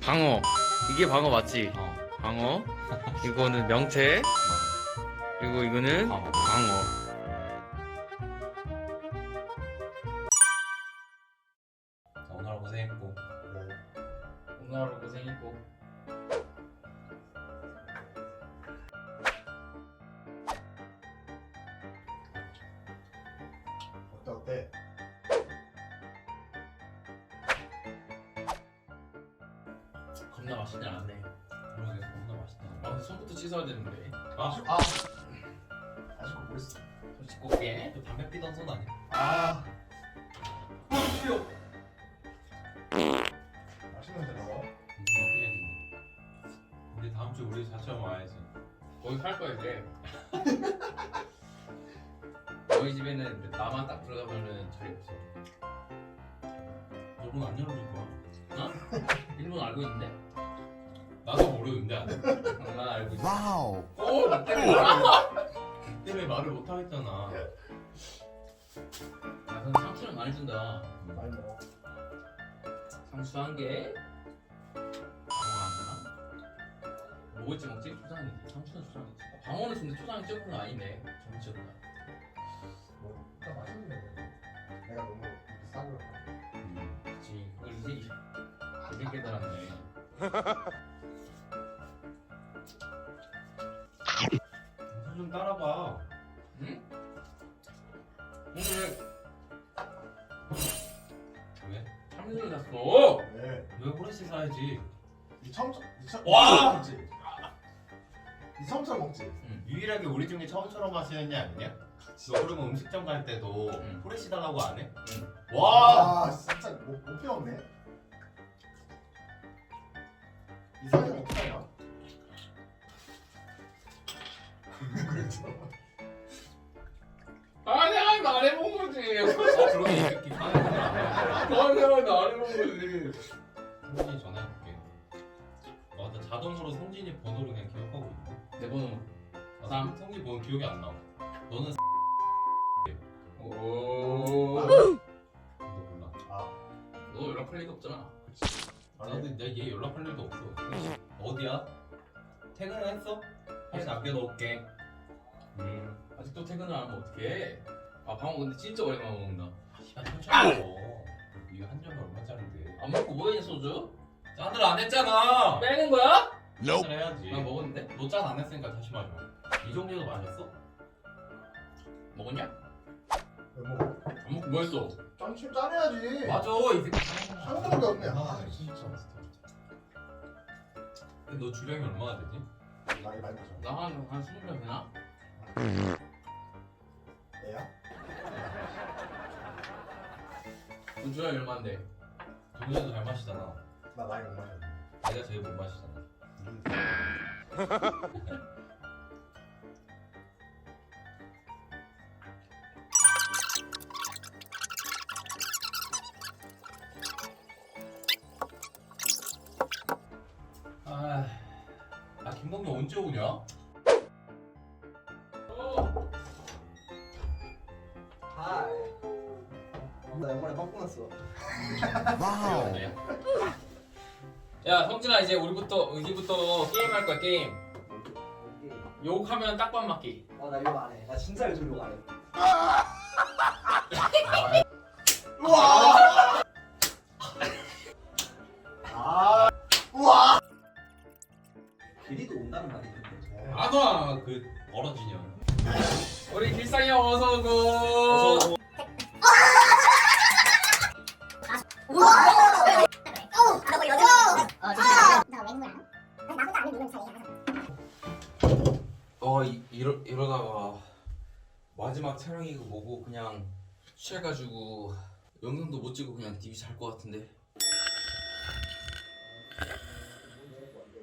방어. 이게 방어 맞지? 어. 방어. 이거는 명태. 그리고 이거는 방어. 오늘 하루 고생했고. 어때 어때? 겁나 맛있지 않았네. 모르겠어. 겁나 맛있다. 아, 근데 손부터 씻어야 되는데. 아, 아 아직도 모르겠어. 올게. 그 담배 피던 손 아니야? 아 4천 와야지. 거기 살 거야 이제. 너희 집에는 나만 딱 들어가면은 자리 없어. 여분 안 열어줄 거야. 어? 일본 알고 있는데? 나도 모르는데. 안 돼. 어, 난 알고 있어. 와우. 어, 오! 나 때문에 말을, 나 때문에 말을 못 하겠잖아. 야, 근데 상추를 많이 준다. 많이 먹어. 상추 한 개, 뭐겠지 먹지? 초장이지. 상추는 초장이지. 아, 방어는 근데 초장이 적은 거 아니네. 정치였다. 뭐 진짜 맛있는데 내가 너무 싸구려. 음. 그치. 그걸 이제 이제 깨달았네. 손좀 따라봐. 응? 오늘 왜? 참이슬을 샀어. 네. 왜 후레쉬 사야지? 이 처음처럼 이 처- 와! 먹지. 이 처음처럼 먹지. 유일하게 우리 중에 처음처럼 마시는 애 아니냐? 너 그러면 음식점 갈 때도 응. 후레쉬 달라고 안 해? 응. 와! 아 진짜 못, 못 배웠네. 이상형 어떻게 하냐? 그렇죠. 아, 내가 말해본 거지. 아, 이 새끼. 아, 내가 말해본 거지. 와, 나 자동으로 성진이 번호를 그냥 기억하고 있네. 내 번호. 아, 삼. 성진 번호 기억이 안 나. 너는 오. 너 몰라. 아너 연락할 리가 없잖아. 나도 내얘 연락할 일도 없어. 어디야? 퇴근했어? 다시 남겨놓을게. 음. 아직도 퇴근을 안 하면 어떡해? 아, 방어 근데 진짜 오랜만에 먹는다. 시간 천천히 먹어. 이거 한 잔이 얼마짜린데? 안 먹고 뭐 했냐, 소주? 안 했잖아. 빼는 거야? 짠을 해야지. 나 먹었는데? 너 짠 안 했으니까 다시 마셔. 이 정도도 마셨어? 먹었냐? 왜 먹어? 안 먹고 뭐 했어? 짠침 짜내야지. 맞아 이 새끼. 상상력이 없네. 아 아, 진짜. 근데 너 주량이 얼마나 되지? 많이 많이 마셔. 나 한, 한 20명 되나? 애야? 너 주량이 얼마인데? 동현이도 잘 마시잖아. 나 많이 못 마셔. 내가 제일 못 마시잖아. 아, 아 김동민 언제 오냐? 어. 하이. 나 이번에 깜짝 났어. 와우. 네. 야, 성진아 이제 우리부터 여기부터 게임 할 거야 게임. 욕하면 딱밤 맞기. 어, 나 이거 안 해. 나 진짜 요즘 이거 안 해. 아 우와. 길이도 온다는 말이 있는데. 안 와, 그 년. 우리 길상이 형 어서 오고. 어 이, 이러 이러다가 마지막 촬영이고 뭐고 그냥 취해가지고 영상도 못 찍고 그냥 디비 잘것 같은데.